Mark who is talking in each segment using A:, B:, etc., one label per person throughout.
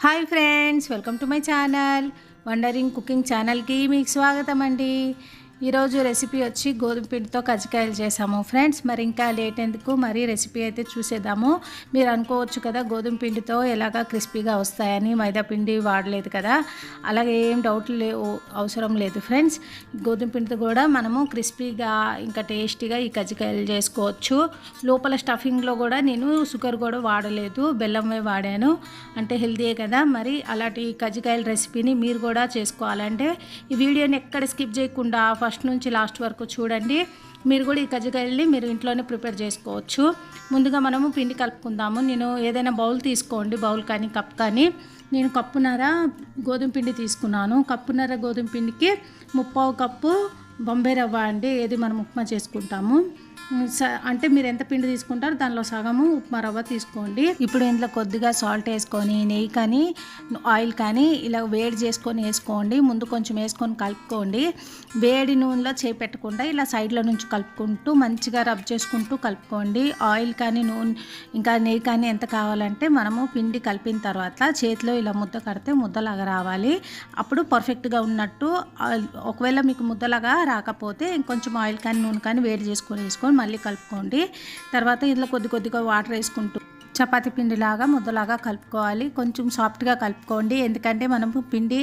A: Hi friends welcome to my channel. Wandering cooking ఛానల్కి మీకు స్వాగతం అండి ఈరోజు రెసిపీ వచ్చి గోధుమ పిండితో కజ్జికాయలు చేసాము. ఫ్రెండ్స్ మరి ఇంకా లేట్ ఎందుకు? మరి రెసిపీ అయితే చూసేద్దాము. మీరు అనుకోవచ్చు కదా గోధుమ పిండితో ఎలాగా క్రిస్పీగా వస్తాయని మైదా పిండి వాడలేదు కదా. అలాగే ఏం డౌట్ లే అవసరం లేదు ఫ్రెండ్స్. గోధుమ పిండితో కూడా మనము క్రిస్పీగా ఇంకా టేస్టీగా ఈ కజ్జికాయలు చేసుకోవచ్చు. లోపల స్టఫింగ్లో కూడా నేను షుగర్ కూడా వాడలేదు బెల్లమే వాడాను. అంటే హెల్తీయే కదా. మరి అలాంటి కజ్జికాయల రెసిపీని మీరు కూడా చేసుకోవాలంటే ఈ వీడియోని ఎక్కడ స్కిప్ చేయకుండా ఫస్ట్ నుంచి లాస్ట్ వరకు చూడండి. మీరు కూడా ఈ కజ్జికాయల్ని మీరు ఇంట్లోనే ప్రిపేర్ చేసుకోవచ్చు. ముందుగా మనము పిండి కలుపుకుందాము. నేను ఏదైనా బౌల్ తీసుకోండి. బౌల్ కానీ కప్ కానీ. నేను కప్పున్నర గోధుమ పిండి తీసుకున్నాను. కప్పున్నర గోధుమ పిండికి ముప్పావు కప్పు బొంబాయి రవ్వ అండి. ఏది మనం ఉప్మా చేసుకుంటాము. అంటే మీరు ఎంత పిండి తీసుకుంటారో దానిలో సగము ఉప్మా రవ్వ తీసుకోండి. ఇప్పుడు ఇందులో కొద్దిగా సాల్ట్ వేసుకొని నెయ్యి కానీ ఆయిల్ కానీ ఇలా వేడి చేసుకొని వేసుకోండి. ముందు కొంచెం వేసుకొని కలుపుకోండి. వేడి నూనెలో చేపెట్టకుండా ఇలా సైడ్లో నుంచి కలుపుకుంటూ మంచిగా రబ్ చేసుకుంటూ కలుపుకోండి. ఆయిల్ కానీ నూనె ఇంకా నెయ్యి కానీ ఎంత కావాలంటే మనము పిండి కలిపిన తర్వాత చేతిలో ఇలా ముద్ద కడితే ముద్దలాగా రావాలి. అప్పుడు పర్ఫెక్ట్గా ఉన్నట్టు ఒకవేళ మీకు ముద్దలాగా రాకపోతే ఇంకొంచెం ఆయిల్ కానీ నూనె కానీ వేడి చేసుకొని వేసుకొని మళ్ళీ కలుపుకోండి. తర్వాత ఇందులో కొద్ది కొద్దిగా వాటర్ వేసుకుంటూ చపాతీ పిండిలాగా ముద్దలాగా కలుపుకోవాలి. కొంచెం సాఫ్ట్గా కలుపుకోండి. ఎందుకంటే మనం పిండి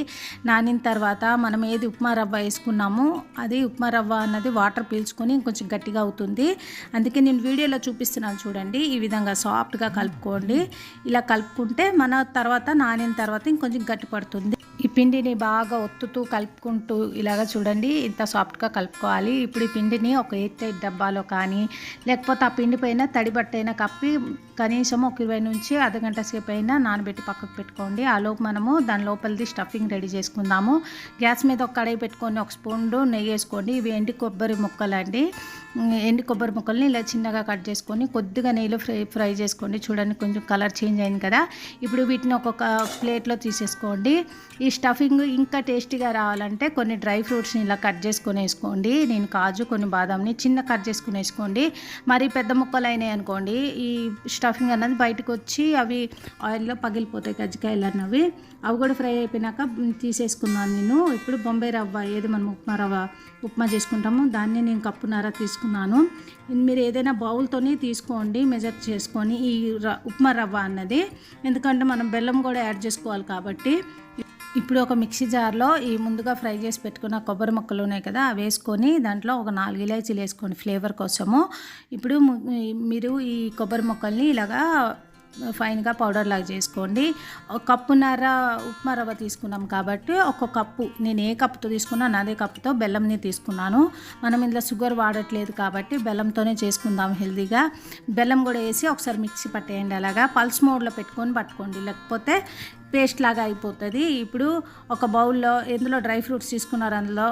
A: నానిన తర్వాత మనం ఏది ఉప్మా రవ్వ వేసుకున్నామో అది ఉప్మా రవ్వ అన్నది వాటర్ పీల్చుకొని ఇంకొంచెం గట్టిగా అవుతుంది. అందుకే నేను వీడియోలో చూపిస్తున్నాను చూడండి. ఈ విధంగా సాఫ్ట్గా కలుపుకోండి. ఇలా కలుపుకుంటే మన తర్వాత నానిన తర్వాత ఇంకొంచెం గట్టి పడుతుంది. ఈ పిండిని బాగా ఒత్తుతూ కలుపుకుంటూ ఇలాగ చూడండి ఇంత సాఫ్ట్గా కలుపుకోవాలి. ఇప్పుడు ఈ పిండిని ఒక ఎయిట్ ఎయిట్ డబ్బాలో కానీ లేకపోతే ఆ పిండి పైన తడి బట్టైనా కప్పి కనీసం ఒక ఇరవై నుంచి అర్ధగంట సేపు అయినా నానబెట్టి పక్కకు పెట్టుకోండి. ఆ లోపు మనము దాని లోపలిది స్టఫింగ్ రెడీ చేసుకుందాము. గ్యాస్ మీద ఒక కడాయి పెట్టుకొని ఒక స్పూన్ నెయ్యి వేసుకోండి. ఇవి ఎండి కొబ్బరి ముక్కలు అండి ఎండు కొబ్బరి ముక్కల్ని ఇలా చిన్నగా కట్ చేసుకొని కొద్దిగా నెయ్యిలో ఫ్రై ఫ్రై చేసుకోండి. చూడండి కొంచెం కలర్ చేంజ్ అయింది కదా. ఇప్పుడు వీటిని ఒక్కొక్క ప్లేట్లో తీసేసుకోండి. ఈ స్టఫింగ్ ఇంకా టేస్టీగా రావాలంటే కొన్ని డ్రై ఫ్రూట్స్ని ఇలా కట్ చేసుకొని వేసుకోండి. నేను కాజు కొన్ని బాదాంని చిన్న కట్ చేసుకుని వేసుకోండి. మరి పెద్ద ముక్కలు అయినాయి అనుకోండి ఈ స్టఫింగ్ అన్నది బయటకు వచ్చి అవి ఆయిల్లో పగిలిపోతాయి కజ్జికాయలు అన్నవి. అవి కూడా ఫ్రై అయిపోయినాక తీసేసుకున్నాను నేను. ఇప్పుడు బొంబాయి రవ్వ ఏది మనం ఉప్మా రవ్వ ఉప్మా చేసుకుంటామో. దాన్ని నేను కప్పున్నర తీసుకున్నాను మీరు ఏదైనా బౌల్తోని తీసుకోండి మెజర్ చేసుకొని ఈ ర- ఉప్మా రవ్వ అన్నది. ఎందుకంటే మనం బెల్లం కూడా యాడ్ చేసుకోవాలి కాబట్టి. ఇప్పుడు ఒక మిక్సీ జార్లో ఈ ముందుగా ఫ్రై చేసి పెట్టుకున్న కొబ్బరి ముక్కలు ఉన్నాయి కదా అవి వేసుకొని దాంట్లో ఒక నాలుగు ఇలాచీలు వేసుకోండి ఫ్లేవర్ కోసము. ఇప్పుడు ము- మీరు ఈ కొబ్బరి ముక్కల్ని ఇలాగా ఫైన్గా పౌడర్ లాగా చేసుకోండి. ఒక కప్పున్నర ఉప్మా రవ్వ తీసుకున్నాం కాబట్టి ఒక కప్పు నేను ఏ కప్పుతో తీసుకున్నాను అదే కప్పుతో బెల్లంని తీసుకున్నాను. మనం ఇందులో షుగర్ వాడట్లేదు కాబట్టి బెల్లంతోనే చేసుకుందాం హెల్తీగా బెల్లం కూడా వేసి ఒకసారి మిక్సీ పట్టేయండి అలాగా. పల్స్ మోడ్లో పెట్టుకొని పట్టుకోండి. లేకపోతే పేస్ట్ లాగా అయిపోతుంది. ఇప్పుడు ఒక బౌల్లో ఎందులో డ్రై ఫ్రూట్స్ తీసుకున్నారు అందులో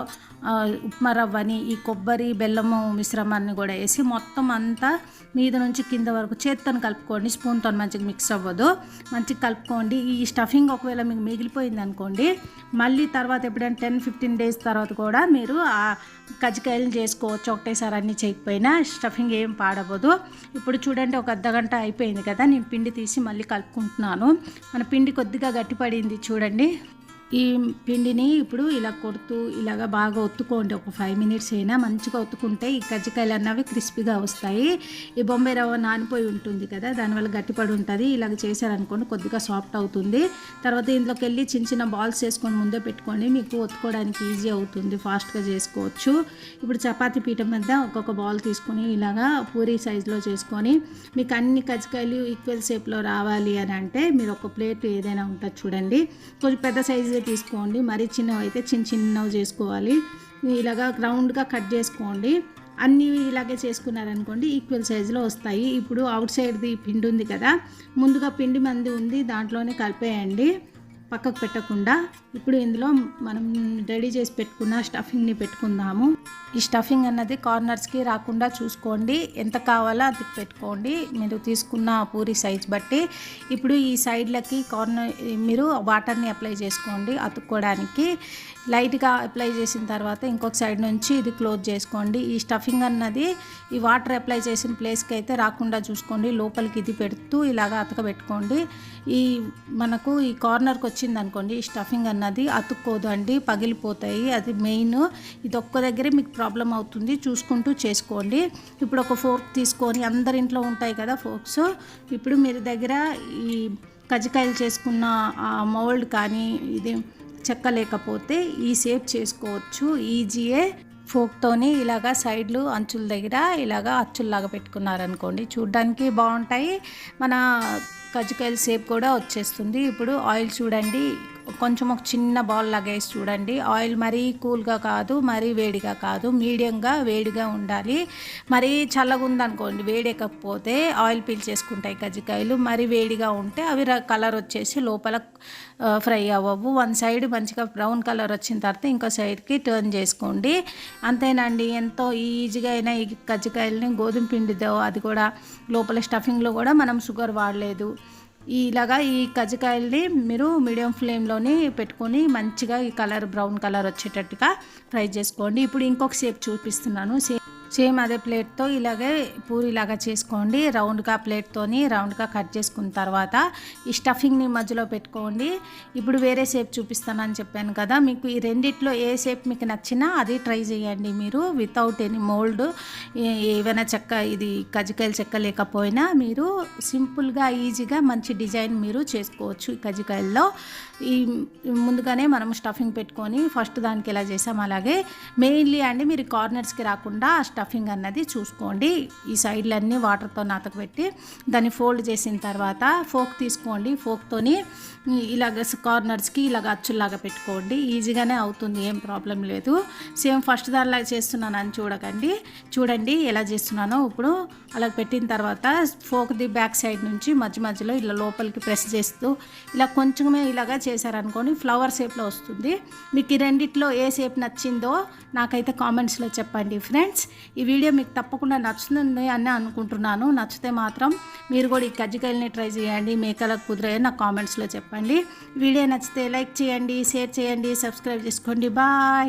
A: ఉప్మా రవ్వని ఈ కొబ్బరి బెల్లము మిశ్రమాన్ని కూడా వేసి మొత్తం అంతా మీద నుంచి కింద వరకు చేత్తోని కలుపుకోండి. స్పూన్తో మంచిగా మిక్స్ అవ్వదు. మంచిగా కలుపుకోండి. ఈ స్టఫింగ్ ఒకవేళ మీకు మిగిలిపోయింది అనుకోండి మళ్ళీ తర్వాత ఎప్పుడైనా టెన్ ఫిఫ్టీన్ డేస్ తర్వాత కూడా మీరు ఆ కజ్జికాయలు చేసుకోవచ్చు. ఒకటేసారి అన్నీ చేయకపోయినా స్టఫింగ్ ఏం పాడవదు ఇప్పుడు చూడండి ఒక అర్ధ గంట అయిపోయింది కదా నేను పిండి తీసి మళ్ళీ కలుపుకుంటున్నాను. మన పిండి కొద్దిగా గట్టిపడింది చూడండి. ఈ పిండిని ఇప్పుడు ఇలా కొడుతూ ఇలాగ బాగా ఒత్తుకోండి. ఒక ఫైవ్ మినిట్స్ అయినా మంచిగా ఒత్తుకుంటే ఈ కజ్జికాయలు అన్నవి క్రిస్పీగా వస్తాయి. ఈ బొంబాయి రవ్వ నానిపోయి ఉంటుంది కదా దానివల్ల గట్టిపడి ఉంటుంది. ఇలాగ చేశారనుకోండి కొద్దిగా సాఫ్ట్ అవుతుంది. తర్వాత ఇందులోకి వెళ్ళి చిన్న చిన్న బాల్స్ చేసుకొని ముందే పెట్టుకోండి. మీకు ఒత్తుకోవడానికి ఈజీ అవుతుంది. ఫాస్ట్గా చేసుకోవచ్చు. ఇప్పుడు చపాతి పీఠం మీద ఒక్కొక్క బాల్ తీసుకొని ఇలాగా పూరీ సైజులో చేసుకొని మీకు అన్ని కజ్జికాయలు ఈక్వల్ షేప్లో రావాలి అని అంటే మీరు ఒక ప్లేట్ ఏదైనా ఉంటుంది చూడండి. కొంచెం పెద్ద సైజు తీసుకోండి. మరీ చిన్నవి అయితే చిన్న చిన్నవి చేసుకోవాలి. ఇలాగా రౌండ్గా కట్ చేసుకోండి. అన్నీ ఇలాగే చేసుకున్నారనుకోండి ఈక్వల్ సైజులో వస్తాయి. ఇప్పుడు అవుట్ సైడ్ది పిండి ఉంది కదా ముందుగా పిండి మంది ఉంది దాంట్లోనే కలిపేయండి. పక్కకు పెట్టకుండా ఇప్పుడు ఇందులో మనం రెడీ చేసి పెట్టుకున్న స్టఫింగ్ని పెట్టుకుందాము. ఈ స్టఫింగ్ అన్నది కార్నర్స్కి రాకుండా చూసుకోండి. ఎంత కావాలో అది పెట్టుకోండి. మీరు తీసుకున్న పూరి సైజ్ బట్టి ఇప్పుడు ఈ సైడ్లకి కార్నర్ మీరు వాటర్ని అప్లై చేసుకోండి అతుక్కోవడానికి లైట్గా అప్లై చేసిన తర్వాత ఇంకొక సైడ్ నుంచి ఇది క్లోజ్ చేసుకోండి. ఈ స్టఫింగ్ అన్నది ఈ వాటర్ అప్లై చేసిన ప్లేస్కి అయితే రాకుండా చూసుకోండి. లోపలికి ఇది పెడుతూ ఇలాగా అతకబెట్టుకోండి. ఈ మనకు ఈ కార్నర్కి వచ్చి అనుకోండి ఈ స్టఫింగ్ అన్నది అతుక్కోదు అండి పగిలిపోతాయి. అది మెయిన్. ఇది ఒక్క దగ్గరే మీకు ప్రాబ్లం అవుతుంది. చూసుకుంటూ చేసుకోండి. ఇప్పుడు ఒక ఫోర్క్ తీసుకొని అందరి ఇంట్లో ఉంటాయి కదా ఫోర్క్స్. ఇప్పుడు మీరు దగ్గర ఈ కజ్జికాయలు చేసుకున్న ఆ మౌల్డ్ కానీ ఇది చెక్క లేకపోతే ఈ షేప్ చేసుకోవచ్చు. ఈజీయే. ఫోక్తోని ఇలాగా సైడ్లు అంచుల దగ్గర ఇలాగా అచ్చుల్లాగా పెట్టుకున్నారనుకోండి చూడ్డానికి బాగుంటాయి. మన కజ్జికాయల షేప్ కూడా వచ్చేస్తుంది. ఇప్పుడు ఆయిల్ చూడండి. కొంచెం ఒక చిన్న బాల్ లాగా వేసి చూడండి. ఆయిల్ మరీ కూల్గా కాదు మరీ వేడిగా కాదు. మీడియంగా వేడిగా ఉండాలి. మరీ చల్లగా ఉందనుకోండి వేడెక్కకపోతే ఆయిల్ పీల్చేసుకుంటాయి కజ్జికాయలు. మరీ వేడిగా ఉంటే అవి కలర్ వచ్చేసి లోపల ఫ్రై అవ్వవు. వన్ సైడ్ మంచిగా బ్రౌన్ కలర్ వచ్చిన తర్వాత ఇంకో సైడ్కి టర్న్ చేసుకోండి. అంతేనండి. ఎంతో ఈజీగా అయినా ఈ కజ్జికాయలని గోధుమ పిండితో అది కూడా లోపల స్టఫింగ్లో కూడా మనం షుగర్ వాడలేదు. ఇలాగా ఈ కజ్జికాయల్ని మీరు మీడియం ఫ్లేమ్లోనే పెట్టుకొని మంచిగా ఈ కలర్ బ్రౌన్ కలర్ వచ్చేటట్టుగా ఫ్రై చేసుకోండి. ఇప్పుడు ఇంకొక షేప్ చూపిస్తున్నాను. సేమ్ సేమ్ అదే ప్లేట్తో ఇలాగే పూరిలాగా చేసుకోండి. రౌండ్గా ప్లేట్తోని రౌండ్గా కట్ చేసుకున్న తర్వాత ఈ స్టఫింగ్ని మధ్యలో పెట్టుకోండి. ఇప్పుడు వేరే షేప్ చూపిస్తానని చెప్పాను కదా మీకు ఈ రెండిట్లో ఏ షేప్ మీకు నచ్చినా అది ట్రై చేయండి మీరు. వితౌట్ ఎనీ మోల్డ్ ఏవైనా చెక్క ఇది కజికాయలు చెక్క లేకపోయినా మీరు సింపుల్గా ఈజీగా మంచి డిజైన్ మీరు చేసుకోవచ్చు ఈ కజికాయల్లో ఈ ముందుగానే మనం స్టఫింగ్ పెట్టుకొని ఫస్ట్ దానికి ఎలా చేసాం అలాగే మెయిన్లీ అండి మీరు కార్నర్స్కి రాకుండా టఫింగ్ అన్నది చూసుకోండి. ఈ సైడ్లన్నీ వాటర్తో నాతకు పెట్టి దాన్ని ఫోల్డ్ చేసిన తర్వాత ఫోక్ తీసుకోండి. ఫోక్తోని ఇలాగ కార్నర్స్కి ఇలాగ అచ్చుల్లాగా పెట్టుకోండి. ఈజీగానే అవుతుంది ఏం ప్రాబ్లం లేదు. సేమ్ ఫస్ట్ దానిలాగా చేస్తున్నాను అని చూడకండి. చూడండి ఎలా చేస్తున్నానో ఇప్పుడు అలా పెట్టిన తర్వాత ఫోక్ది బ్యాక్ సైడ్ నుంచి మధ్య మధ్యలో ఇలా లోపలికి ప్రెస్ చేస్తూ ఇలా కొంచెమే ఇలాగా చేశారనుకోండి ఫ్లవర్ షేప్లో వస్తుంది. మీకు ఈ రెండిట్లో ఏ షేప్ నచ్చిందో నాకైతే కామెంట్స్లో చెప్పండి ఫ్రెండ్స్ ఈ వీడియో మీకు తప్పకుండా నచ్చుతుంది అని అనుకుంటున్నాను. నచ్చితే మాత్రం మీరు కూడా ఈ కజ్జికాయలని ట్రై చేయండి. మేకలకు కుదిరే నాకు కామెంట్స్లో చెప్పండి. వీడియో నచ్చితే లైక్ చేయండి షేర్ చేయండి సబ్స్క్రైబ్ చేసుకోండి. బాయ్.